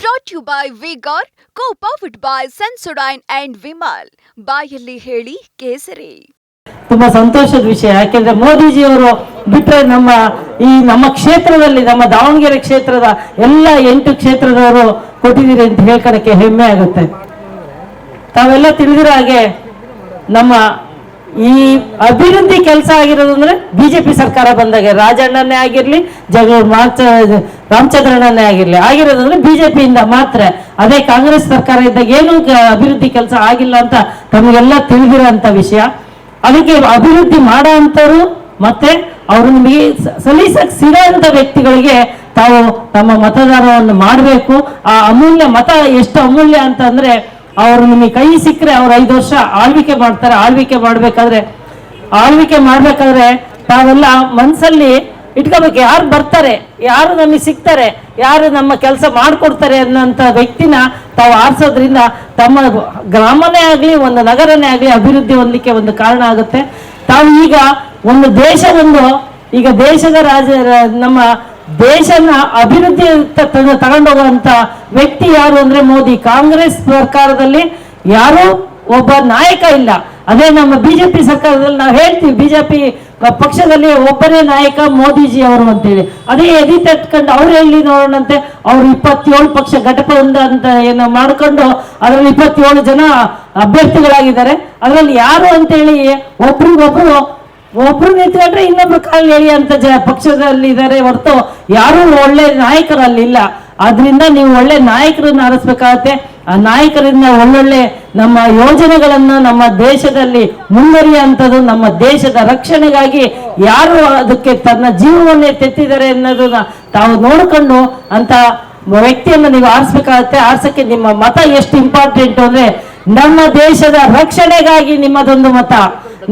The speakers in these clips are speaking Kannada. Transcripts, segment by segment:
ಬ್ರಾಟ್ ಯು ಬೈ ವಿಗಾರ್ ಕೋ powered by Sensodyne and Vimal ಬಾಯಲ್ಲಿ ಹೇಳಿ ಕೇಸರಿ. ತುಂಬಾ ಸಂತೋಷದ ವಿಷಯ, ಯಾಕೆಂದ್ರೆ ಮೋದಿಜಿಯವರು ಬಿಟ್ಟರೆ ನಮ್ಮ ಈ ನಮ್ಮ ಕ್ಷೇತ್ರದಲ್ಲಿ, ನಮ್ಮ ದಾವಣಗೆರೆ ಕ್ಷೇತ್ರದ ಎಲ್ಲ ಎಂಟು ಕ್ಷೇತ್ರದವರು ಕೊಟ್ಟಿದ್ದೀರಿ ಅಂತ ಹೇಳ್ಕೊಳಕ್ಕೆ ಹೆಮ್ಮೆ ಆಗುತ್ತೆ. ತಾವೆಲ್ಲ ತಿಳಿದಿರೋ ಹಾಗೆ ನಮ್ಮ ಈ ಅಭಿವೃದ್ಧಿ ಕೆಲಸ ಆಗಿರೋದು ಅಂದ್ರೆ ಬಿಜೆಪಿ ಸರ್ಕಾರ ಬಂದಾಗ ರಾಜಣ್ಣನೇ ಆಗಿರ್ಲಿ ಜಗ ಮಾಚ ರಾಮಚಂದ್ರಣ್ಣನೇ ಆಗಿರ್ಲಿ. ಆಗಿರೋದಂದ್ರೆ ಬಿಜೆಪಿಯಿಂದ ಮಾತ್ರ. ಅದೇ ಕಾಂಗ್ರೆಸ್ ಸರ್ಕಾರ ಇದ್ದಾಗ ಏನು ಅಭಿವೃದ್ಧಿ ಕೆಲಸ ಆಗಿಲ್ಲ ಅಂತ ತಮಗೆಲ್ಲ ತಿಳಿದಿರೋಂತ ವಿಷಯ. ಅದಕ್ಕೆ ಅಭಿವೃದ್ಧಿ ಮಾಡೋ ಅಂಥವ್ರು ಮತ್ತೆ ಅವರು ನಿಮಗೆ ಸಲ್ಲಿಸಕ್ ಸಿಗೋಂಥ ವ್ಯಕ್ತಿಗಳಿಗೆ ತಾವು ತಮ್ಮ ಮತದಾನವನ್ನು ಮಾಡಬೇಕು. ಆ ಅಮೂಲ್ಯ ಮತ ಎಷ್ಟು ಅಮೂಲ್ಯ ಅಂತಂದ್ರೆ ಅವರು ನಿಮಗೆ ಕೈ ಸಿಕ್ಕರೆ ಅವ್ರು ಐದು ವರ್ಷ ಆಳ್ವಿಕೆ ಮಾಡ್ತಾರೆ, ಆಳ್ವಿಕೆ ಮಾಡಬೇಕಾದ್ರೆ ಆಳ್ವಿಕೆ ಮಾಡಬೇಕಾದ್ರೆ ತಾವೆಲ್ಲ ಮನಸ್ಸಲ್ಲಿ ಇಟ್ಕೋಬೇಕು. ಯಾರು ಬರ್ತಾರೆ, ಯಾರು ನಮಗೆ ಸಿಗ್ತಾರೆ, ಯಾರು ನಮ್ಮ ಕೆಲಸ ಮಾಡಿಕೊಡ್ತಾರೆ ಅನ್ನೋಂಥ ವ್ಯಕ್ತಿನ ತಾವು ಆರಿಸೋದ್ರಿಂದ ತಮ್ಮ ಗ್ರಾಮನೇ ಆಗಲಿ, ಒಂದು ನಗರನೇ ಆಗಲಿ ಅಭಿವೃದ್ಧಿ ಹೊಂದಲಿಕ್ಕೆ ಒಂದು ಕಾರಣ ಆಗುತ್ತೆ. ತಾವು ಈಗ ಒಂದು ದೇಶ ಒಂದು ಈಗ ದೇಶದ ರಾಜ, ನಮ್ಮ ದೇಶನ ಅಭಿವೃದ್ಧಿ ತಗೊಂಡೋಗುವಂತ ವ್ಯಕ್ತಿ ಯಾರು ಅಂದ್ರೆ ಮೋದಿ? ಕಾಂಗ್ರೆಸ್ ಸರ್ಕಾರದಲ್ಲಿ ಯಾರು ಒಬ್ಬ ನಾಯಕ ಇಲ್ಲ. ಅದೇ ನಮ್ಮ ಬಿಜೆಪಿ ಸರ್ಕಾರದಲ್ಲಿ ನಾವು ಹೇಳ್ತೀವಿ, ಬಿಜೆಪಿ ಪಕ್ಷದಲ್ಲಿ ಒಬ್ಬನೇ ನಾಯಕ ಮೋದಿಜಿ ಅವರು ಅಂತೇಳಿ. ಅದೇ ಎದಿ ತಟ್ಕೊಂಡು ಅವ್ರು ಹೇಳಿ ನೋಡೋಣಂತೆ ಅವ್ರು ಇಪ್ಪತ್ತೇಳು ಪಕ್ಷ ಘಟಬಂಧ ಅಂತ ಏನು ಮಾಡ್ಕೊಂಡು ಅದರಲ್ಲಿ ಇಪ್ಪತ್ತೇಳು ಜನ ಅಭ್ಯರ್ಥಿಗಳಾಗಿದ್ದಾರೆ. ಅದರಲ್ಲಿ ಯಾರು ಅಂತೇಳಿ ಒಬ್ರಿಗೊಬ್ರು, ಒಬ್ರು ನಿಂತ್ಕೊಂಡ್ರೆ ಇನ್ನೊಬ್ರು ಕಾಲು ಹೇಳಿ ಅಂತ ಜ ಪಕ್ಷದಲ್ಲಿ ಇದ್ದಾರೆ ಹೊರತು ಯಾರು ಒಳ್ಳೆ ನಾಯಕರಲ್ಲಿಲ್ಲ ಆದ್ರಿಂದ ನೀವು ಒಳ್ಳೆ ನಾಯಕರನ್ನ ಆರಿಸ್ಬೇಕಾಗತ್ತೆ. ಆ ನಾಯಕರಿಂದ ಒಳ್ಳೊಳ್ಳೆ ನಮ್ಮ ಯೋಜನೆಗಳನ್ನ ನಮ್ಮ ದೇಶದಲ್ಲಿ ಮುಂದುವರಿಯುವಂಥದ್ದು ನಮ್ಮ ದೇಶದ ರಕ್ಷಣೆಗಾಗಿ ಯಾರು ಅದಕ್ಕೆ ತನ್ನ ಜೀವವನ್ನೇ ತೆತ್ತಿದ್ದಾರೆ ಅನ್ನೋದನ್ನ ತಾವು ನೋಡಿಕೊಂಡು ಅಂತ ವ್ಯಕ್ತಿಯನ್ನು ನೀವು ಆರಿಸ್ಬೇಕಾಗತ್ತೆ. ಆರಿಸಕ್ಕೆ ನಿಮ್ಮ ಮತ ಎಷ್ಟು ಇಂಪಾರ್ಟೆಂಟ್ ಅಂದ್ರೆ, ನಮ್ಮ ದೇಶದ ರಕ್ಷಣೆಗಾಗಿ ನಿಮ್ಮದೊಂದು ಮತ.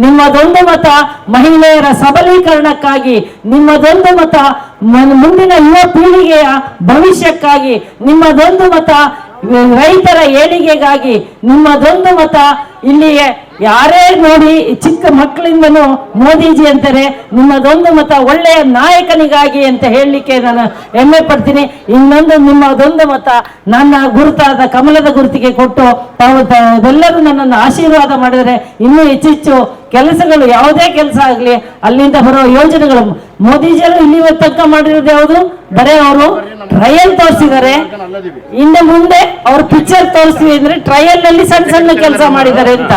ನಿಮ್ಮದೊಂದು ಮತ ಮಹಿಳೆಯರ ಸಬಲೀಕರಣಕ್ಕಾಗಿ, ನಿಮ್ಮದೊಂದು ಮತ ಮುಂದಿನ ಯುವ ಪೀಳಿಗೆಯ ಭವಿಷ್ಯಕ್ಕಾಗಿ, ನಿಮ್ಮದೊಂದು ಮತ ರೈತರ ಏಳಿಗೆಗಾಗಿ, ನಿಮ್ಮದೊಂದು ಮತ ಇಲ್ಲಿಗೆ ಯಾರೇ ನೋಡಿ ಚಿಕ್ಕ ಮಕ್ಕಳಿಂದನೂ ಮೋದಿಜಿ ಅಂತಾರೆ, ನಿಮ್ಮದೊಂದು ಮತ ಒಳ್ಳೆಯ ನಾಯಕನಿಗಾಗಿ ಅಂತ ಹೇಳಲಿಕ್ಕೆ ನಾನು ಹೆಮ್ಮೆ ಪಡ್ತೀನಿ. ಇನ್ನೊಂದು ನಿಮ್ಮದೊಂದು ಮತ ನನ್ನ ಗುರುತಾದ ಕಮಲದ ಗುರುತಿಗೆ ಕೊಟ್ಟು ತಾವು ಎಲ್ಲರೂ ನನ್ನನ್ನು ಆಶೀರ್ವಾದ ಮಾಡಿದರೆ ಇನ್ನೂ ಹೆಚ್ಚೆಚ್ಚು ಕೆಲಸಗಳು ಯಾವುದೇ ಕೆಲಸ ಆಗಲಿ, ಅಲ್ಲಿಂದ ಬರೋ ಯೋಜನೆಗಳು. ಮೋದಿಜಿಯವರು ಇಲ್ಲಿ ತನಕ ಮಾಡಿರೋದು ಯಾವುದು? ಬರೇ ಅವರು ಟ್ರಯಲ್ ತೋರಿಸಿದ್ದಾರೆ. ಇನ್ನು ಮುಂದೆ ಅವ್ರು ಪಿಕ್ಚರ್ ತೋರಿಸ್ತೀವಿ ಅಂದ್ರೆ ಟ್ರಯಲ್ನಲ್ಲಿ ಸಣ್ಣ ಸಣ್ಣ ಕೆಲಸ ಮಾಡಿದ್ದಾರೆ ಅಂತ.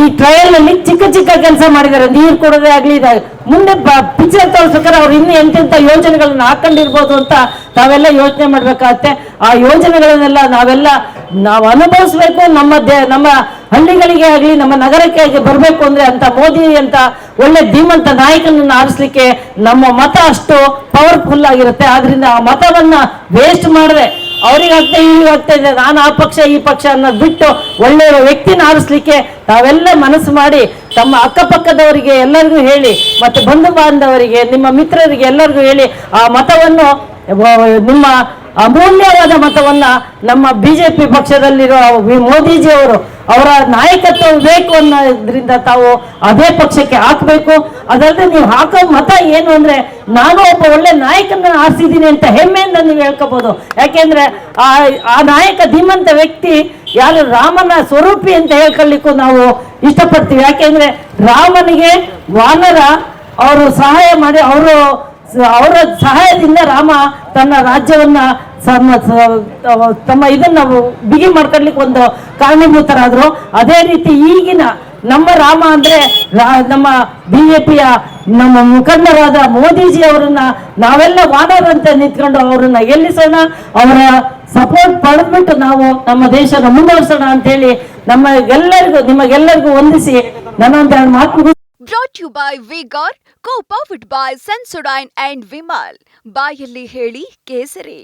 ಈ ಟ್ರಯಲ್ನಲ್ಲಿ ಚಿಕ್ಕ ಚಿಕ್ಕ ಕೆಲಸ ಮಾಡಿದ್ದಾರೆ. ನೀರು ಕೊಡೋದೇ ಆಗ್ಲಿ ಇದಾಗ ಮುಂದೆ ಪಿಕ್ಚರ್ ತೋರಿಸ್ಬೇಕಾದ್ರೆ ಅವ್ರು ಇನ್ನು ಎಂತೆಂತ ಯೋಜನೆಗಳನ್ನ ಹಾಕೊಂಡಿರ್ಬೋದು ಅಂತ ತಾವೆಲ್ಲ ಯೋಚನೆ ಮಾಡ್ಬೇಕಾಗತ್ತೆ. ಆ ಯೋಜನೆಗಳನ್ನೆಲ್ಲ ನಾವೆಲ್ಲ ನಾವು ಅನುಭವಿಸ್ಬೇಕು. ನಮ್ಮ ದೇ ನಮ್ಮ ಹಳ್ಳಿಗಳಿಗೆ ಆಗ್ಲಿ ನಮ್ಮ ನಗರಕ್ಕೆ ಆಗಿ ಬರ್ಬೇಕು ಅಂದ್ರೆ ಅಂತ ಮೋದಿ ಅಂತ ಒಳ್ಳೆ ಧೀಮಂತ ನಾಯಕನನ್ನ ಆರಿಸ್ಲಿಕ್ಕೆ ನಮ್ಮ ಮತ ಅಷ್ಟು ಪವರ್ಫುಲ್ ಆಗಿರುತ್ತೆ. ಆದ್ರಿಂದ ಆ ಮತವನ್ನ ವೇಸ್ಟ್ ಮಾಡಿದ್ರೆ ಅವ್ರಿಗೆ ಆಗ್ತಾ ಇವ್ರಿಗೆ ಆಗ್ತಾ ಇದೆ. ನಾನು ಆ ಪಕ್ಷ, ಈ ಪಕ್ಷ ಅನ್ನೋದು ಬಿಟ್ಟು ಒಳ್ಳೆಯ ವ್ಯಕ್ತಿನ ಆರಿಸ್ಲಿಕ್ಕೆ ತಾವೆಲ್ಲ ಮನಸ್ಸು ಮಾಡಿ ತಮ್ಮ ಅಕ್ಕಪಕ್ಕದವರಿಗೆ ಎಲ್ಲರಿಗೂ ಹೇಳಿ, ಮತ್ತೆ ಬಂಧು ಬಾಂಧವರಿಗೆ, ನಿಮ್ಮ ಮಿತ್ರರಿಗೆ ಎಲ್ಲರಿಗೂ ಹೇಳಿ ಆ ಮತವನ್ನು ನಿಮ್ಮ ಅಮೂಲ್ಯವಾದ ಮತವನ್ನ ನಮ್ಮ ಬಿಜೆಪಿ ಪಕ್ಷದಲ್ಲಿರೋ ಮೋದಿಜಿ ಅವರು ಅವರ ನಾಯಕತ್ವ ಬೇಕು ಅನ್ನೋದ್ರಿಂದ ತಾವು ಅದೇ ಪಕ್ಷಕ್ಕೆ ಹಾಕಬೇಕು. ಅದಲ್ಲದೆ ನೀವು ಹಾಕೋ ಮತ ಏನು ಅಂದ್ರೆ ನಾನು ಒಬ್ಬ ಒಳ್ಳೆ ನಾಯಕನ ಆರಿಸಿದ್ದೀನಿ ಅಂತ ಹೆಮ್ಮೆಯಿಂದ ನೀವು ಹೇಳ್ಕೋಬಹುದು ಯಾಕೆಂದ್ರೆ ಆ ಆ ನಾಯಕ ಧೀಮಂತ ವ್ಯಕ್ತಿ ಯಾರು ರಾಮನ ಸ್ವರೂಪಿ ಅಂತ ಹೇಳ್ಕೊಳ್ಳಿಕ್ಕೂ ನಾವು ಇಷ್ಟಪಡ್ತೀವಿ. ಯಾಕೆಂದ್ರೆ ರಾಮನಿಗೆ ವಾನರ ಅವರು ಸಹಾಯ ಮಾಡಿ, ಅವರು ಅವರ ಸಹಾಯದಿಂದ ರಾಮ ತನ್ನ ರಾಜ್ಯವನ್ನ ತಮ್ಮ ಇದನ್ನ ಬಿಗಿ ಮಾಡ್ಕೊಳ್ಲಿಕ್ಕೆ ಒಂದು ಕಾರಣೀಭೂತರಾದ್ರು. ಅದೇ ರೀತಿ ಈಗಿನ ನಮ್ಮ ರಾಮ ಅಂದ್ರೆ ನಮ್ಮ ಬಿಜೆಪಿಯ ನಮ್ಮ ಮುಖಂಡರಾದ ಮೋದಿಜಿ ಅವರನ್ನ ನಾವೆಲ್ಲ ವಾನರಂತೆ ನಿಂತ್ಕೊಂಡು ಅವರನ್ನ ಗೆಲ್ಲಿಸೋಣ. ಅವರ ಸಪೋರ್ಟ್ ಪಡೆದ್ಬಿಟ್ಟು ನಾವು ನಮ್ಮ ದೇಶನ ಅಂತ ಹೇಳಿ ನಮ್ಮ ಎಲ್ಲರಿಗೂ ನಿಮಗೆಲ್ಲರಿಗೂ ವಂದಿಸಿ ನನ್ನ ಮಾತು ಮುಗಿಸ್- brought you by Vigor co powered by Sensodyne and Vimal ಬಾಯಲ್ಲಿ ಹೇಳಿ ಕೇಸರಿ